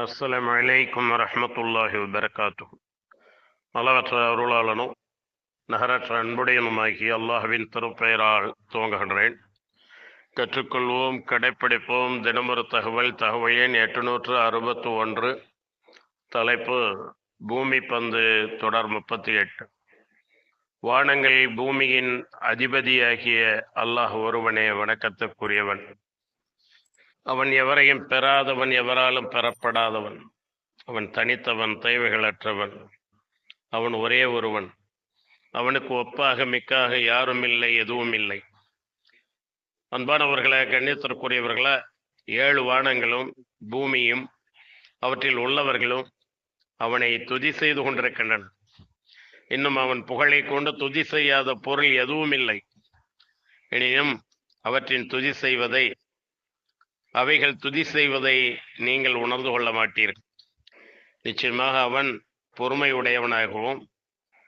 அஸ்லாம் வலைக்கம் வரமத்துல்லாஹி வபரகாத்துஹு. அளவற்ற அருளாளனும் நகரற்ற அன்புடையனுமாகி அல்லாஹ்வின் திருப்பெயரால் துவங்குகின்றேன். கற்றுக்கொள்வோம் கடைப்பிடிப்போம். தினமொரு தகவல் தகவல் எண் எட்டுநூற்று அறுபத்து ஒன்று தலைப்பு பூமி பந்து தொடர் முப்பத்தி எட்டு. வானங்களில் பூமியின் அதிபதியாகிய அல்லாஹ் ஒருவனே வணக்கத்துக்குரியவன். அவன் எவரையும் பெறாதவன் எவராலும் பெறப்படாதவன். அவன் தனித்தவன் தேவைகளற்றவன். அவன் ஒரே ஒருவன். அவனுக்கு ஒப்பாக மிக்காக யாரும் இல்லை எதுவும் இல்லை. அன்பானவர்களை கண்ணியத்திற்குரியவர்களே ஏழு வானங்களும் பூமியும் அவற்றில் உள்ளவர்களும் அவனை துதி செய்து கொண்டிருக்கின்றன. இன்னும் அவன் புகழை கொண்டு துதி செய்யாத பொருள் எதுவும் இல்லை. எனினும் அவற்றின் துதி செய்வதை அவைகள் துதி செய்வதை நீங்கள் உணர்ந்து கொள்ள மாட்டீர்கள் நிச்சயமாக அவன் பொறுமை உடையவனாகவும்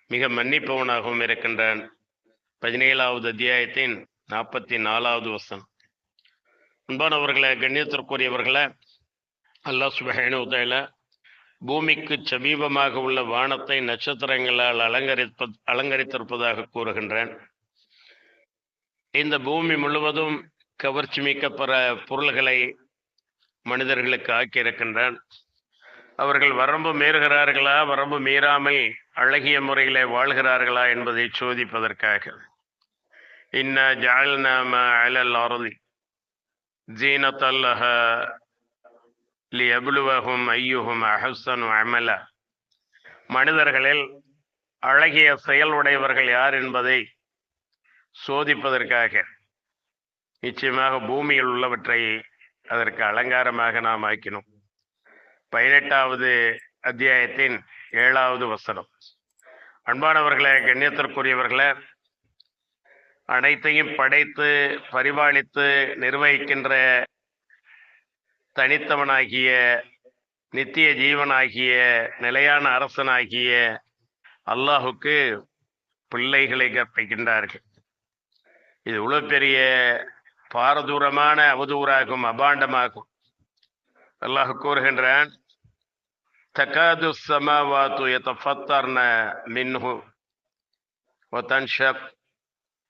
மிக மன்னிப்பவனாகவும் இருக்கின்றான். பதினேழாவது அத்தியாயத்தின் நாற்பத்தி நாலாவது வசனம். அன்பானவர்களை கண்ணியத்திற்குரியவர்களை அல்லாஹ் சுபஹேனுல பூமிக்கு சமீபமாக உள்ள வானத்தை நட்சத்திரங்களால் அலங்கரிப்ப அலங்கரித்திருப்பதாக கூறுகின்றான். இந்த பூமி முழுவதும் கவர்ச்சி மிக்க பிற பொருள்களை மனிதர்களுக்கு ஆக்கியிருக்கின்றான். அவர்கள் வரம்பு மீறுகிறார்களா வரம்பு மீறாமல் அழகிய முறையிலே வாழ்கிறார்களா என்பதை சோதிப்பதற்காக. இன்ன ஜால்நாம அலல் அருதி ஜீனத்தல்லஹ லி அபுலுவகும் ஐயுகும் அஹசன் அமல. மனிதர்களில் அழகிய செயல் உடையவர்கள் யார் என்பதை சோதிப்பதற்காக. நிச்சயமாக பூமியில் உள்ளவற்றை அதற்கு அலங்காரமாக நாம் ஆக்கினோம். பதினெட்டாவது அத்தியாயத்தின் ஏழாவது வசனம். அன்பானவர்களே கண்ணியத்திற்குரியவர்களே அனைத்தையும் படைத்து பரிபாலித்து நிர்வகிக்கின்ற தனித்தவனாகிய நித்திய ஜீவனாகிய நிலையான அரசனாகிய அல்லாஹுக்கு பிள்ளைகளை கற்பிக்கின்றார்கள். இது இவ்வளோ பெரிய பாரதூரமான அவதூறாகும் அபாண்டமாகும். அல்லாஹ் கூறுகின்றான் தகாது சமாவாத்து எத்தஃபத்தர்ன மின்ஹு வத்தன் ஷக்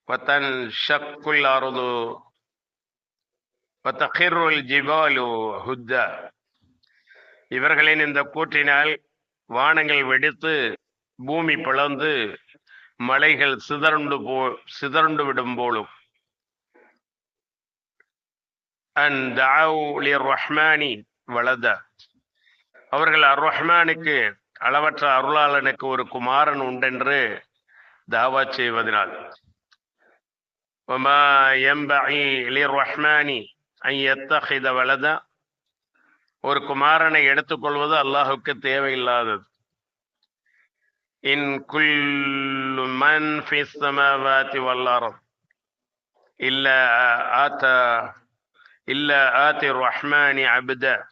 வத்தன் ஷக்குல் அருது வத்தஹிருல் ஜிபாலு ஹுத்தா. இவர்களின் இந்த கூற்றினால் வானங்கள் வெடித்து பூமி பிளந்து மலைகள் சிதறண்டு போ சிதறண்டு விடும் போலும் அந்த ரஹ்மானி வலத அவர்கள் அர் ரஹ்மானுக்கு அளவற்ற அருளாளனுக்கு ஒரு குமாரன் உண்டென்று தாவா செய்வதனால் وما ينبغي للرحمن أن يتخذ ولدا ஒரு குமாரனை எடுத்துக்கொள்வது அல்லாஹுக்கு தேவையில்லாதது இன் குல் மன் ஃபி ஸமாவாதி வல் அர்த் இல்ல ஆத்த இல்ல ஆத்தி ரஹ்மானி அபுத.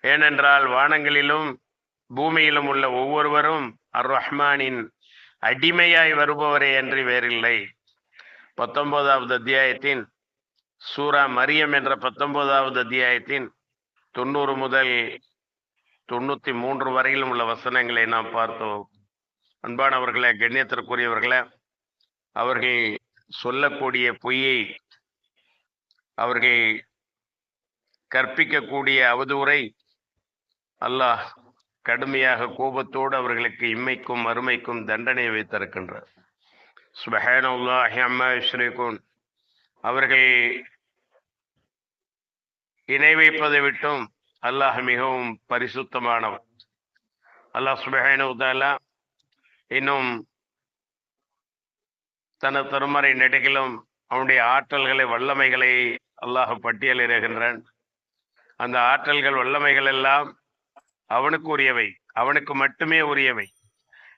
ஏனென்றால் வானங்களிலும் பூமியிலும் உள்ள ஒவ்வொருவரும் அர் ரஹ்மானின் அடிமையாய் வருபவரே என்று வேறில்லை. பத்தொன்பதாவது அத்தியாயத்தின் சூரா மரியம் என்ற பத்தொன்பதாவது அத்தியாயத்தின் தொண்ணூறு முதல் தொண்ணூத்தி மூன்று வரையிலும் உள்ள வசனங்களை நாம் பார்த்தோம். அன்பானவர்களை கண்ணியத்திற்குரியவர்களை அவர்கள் சொல்லக்கூடிய பொய்யை அவர்கள் கற்பிக்கக்கூடிய அவதூறை அல்லாஹ் கடுமையாக கோபத்தோடு அவர்களுக்கு இம்மைக்கும் அருமைக்கும் தண்டனை வைத்திருக்கின்றார். சுபஹானல்லாஹி அம்மா ஸ்ரீகோன் அவர்கள் இணை வைப்பதை விட்டும் அல்லாஹ் மிகவும் பரிசுத்தமானவன் அல்லாஹ் சுபஹானுதாலா இன்னும் தனது திருமறை நெடுகிலும் அவனுடைய ஆற்றல்களை வல்லமைகளை அல்லாஹ் பட்டியலிடுகின்றான். அந்த ஆற்றல்கள் வல்லமைகள் எல்லாம் அவனுக்கு உரியவை அவனுக்கு மட்டுமே உரியவை.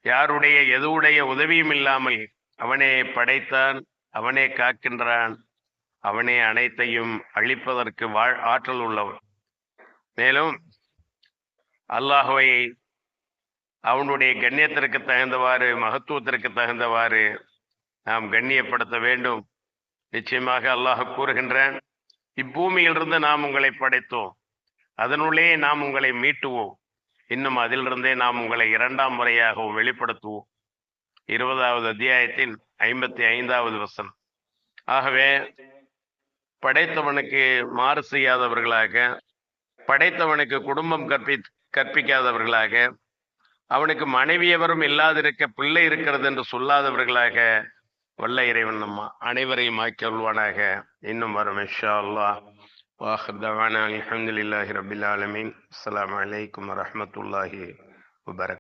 யாருடைய எதுவுடைய உதவியும் இல்லாமல் அவனே படைத்தான் அவனே காக்கின்றான் அவனே அனைத்தையும் அழிப்பதற்கு வாழ் ஆற்றல் உள்ளவன். மேலும் அல்லாஹுவை அவனுடைய கண்ணியத்திற்கு தகுந்தவாறு மகத்துவத்திற்கு தகுந்தவாறு நாம் கண்ணியப்படுத்த வேண்டும். நிச்சயமாக அல்லாஹ் கூறுகின்றான் இப்பூமியிலிருந்து நாம் உங்களை படைத்தோம் அதனுள்ளே நாம் உங்களை மீட்டுவோம் இன்னும் அதிலிருந்தே நாம் உங்களை இரண்டாம் முறையாகவும் வெளிப்படுத்துவோம். இருபதாவது அத்தியாயத்தின் ஐம்பத்தி ஐந்தாவது வசனம். ஆகவே படைத்தவனுக்கு மாறு செய்யாதவர்களாக படைத்தவனுக்கு குடும்பம் கற்பி கற்பிக்காதவர்களாக அவனுக்கு மனைவியவரும் இல்லாதிருக்க பிள்ளை இருக்கிறது என்று சொல்லாதவர்களாக வல்ல இறைவன் நம்ம அனைவரையும் ஆக்கி கொள்வானாக இன்னும் வரும் இன்ஷா அல்லாஹ் வாஹர் தவானா ரபில் ஆலமின் அஸ்லாம் வலைக்கம் வரமத்துல்லாஹி வபரக்